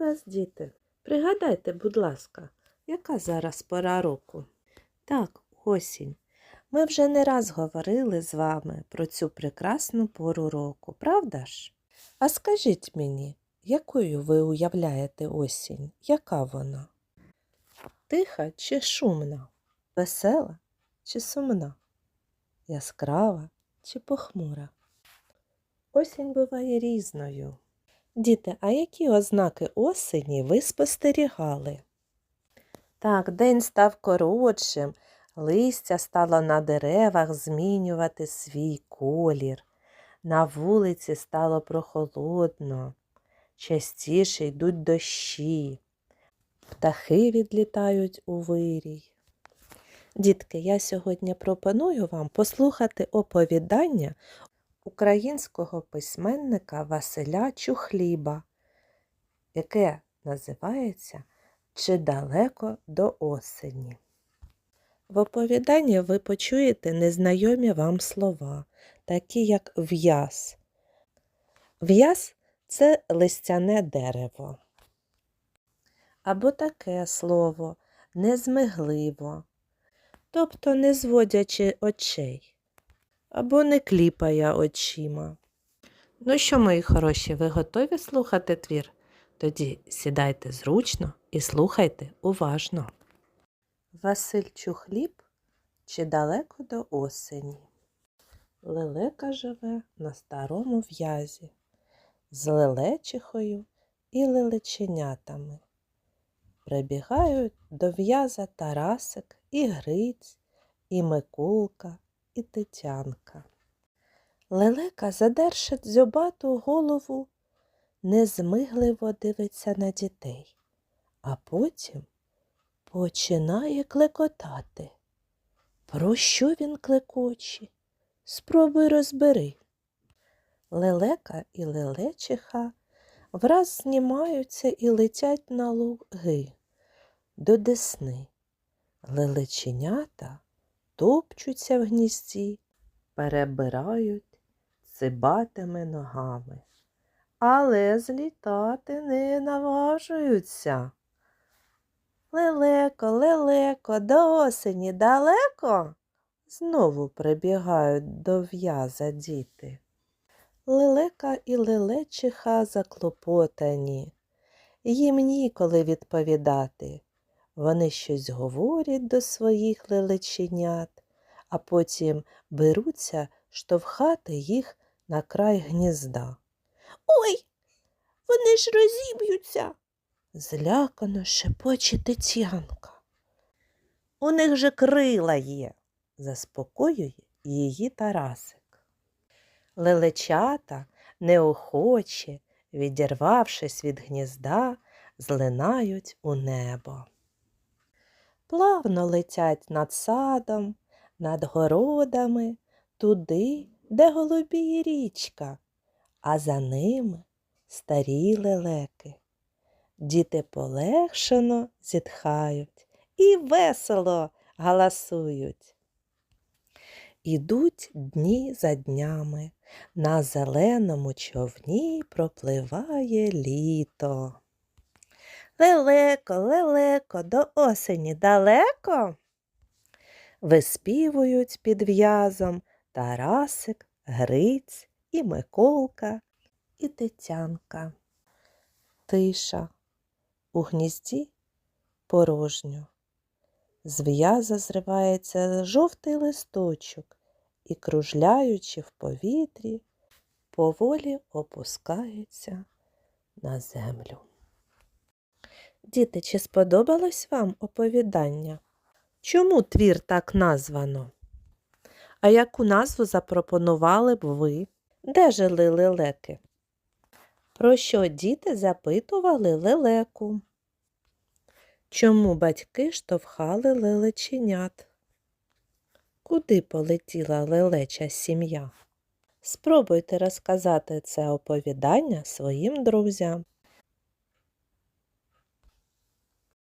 вас, діти. Пригадайте, будь ласка, яка зараз пора року? Так, осінь. Ми вже не раз говорили з вами про цю прекрасну пору року, правда ж? А скажіть мені, якою ви уявляєте осінь? Яка вона? Тиха чи шумна? Весела чи сумна? Яскрава чи похмура? Осінь буває різною. Діти, а які ознаки осені ви спостерігали? Так, день став коротшим, листя стало на деревах змінювати свій колір. На вулиці стало прохолодно, частіше йдуть дощі, птахи відлітають у вирій. Дітки, я сьогодні пропоную вам послухати оповідання українського письменника Василя Чухліба, яке називається Чи далеко до осені. В оповіданні ви почуєте незнайомі вам слова, такі як в'яз. В'яз це листяне дерево. Або таке слово незмигливо, тобто не зводячи очей або не кліпає очима. Ну що, мої хороші, ви готові слухати твір? Тоді сідайте зручно і слухайте уважно. Василь Чухліб чи далеко до осені. Лелека живе на старому в'язі з лелечихою і лелеченятами. Прибігають до в'яза Тарасик і Гриць, і Микулка, і Тетянка. Лелека, задерши дзьобату голову, незмигливо дивиться на дітей, а потім починає клекотати. Про що він клекоче? Спробуй розбери. Лелека і лелечиха враз знімаються і летять на луги до десни. Лелеченята топчуться в гнізді, перебирають цибатими ногами, але злітати не наважуються. Лелеко, лелеко, до осені далеко? Знову прибігають до в'яза діти. Лелека і лелечиха заклопотані. Їм ніколи відповідати. Вони щось говорять до своїх лелеченят, а потім беруться штовхати їх на край гнізда. Ой, вони ж розіб'ються, злякано шепоче Тетянка. У них же крила є, заспокоює її Тарасик. Лелечата неохоче, відірвавшись від гнізда, злинають у небо. Плавно летять над садом, над городами, туди, де голубіє річка, а за ними старі лелеки. Діти полегшено зітхають і весело галасують. Ідуть дні за днями, на зеленому човні пропливає літо. Лелеко, лелеко, до осені далеко. Виспівують під в'язом Тарасик, Гриць і Миколка, і Тетянка. Тиша. У гнізді порожньо. З в'яза зривається жовтий листочок і, кружляючи в повітрі, поволі опускається на землю. Діти, чи сподобалось вам оповідання? Чому твір так названо? А яку назву запропонували б ви? Де жили лелеки? Про що діти запитували лелеку? Чому батьки штовхали лелеченят? Куди полетіла лелеча сім'я? Спробуйте розказати це оповідання своїм друзям.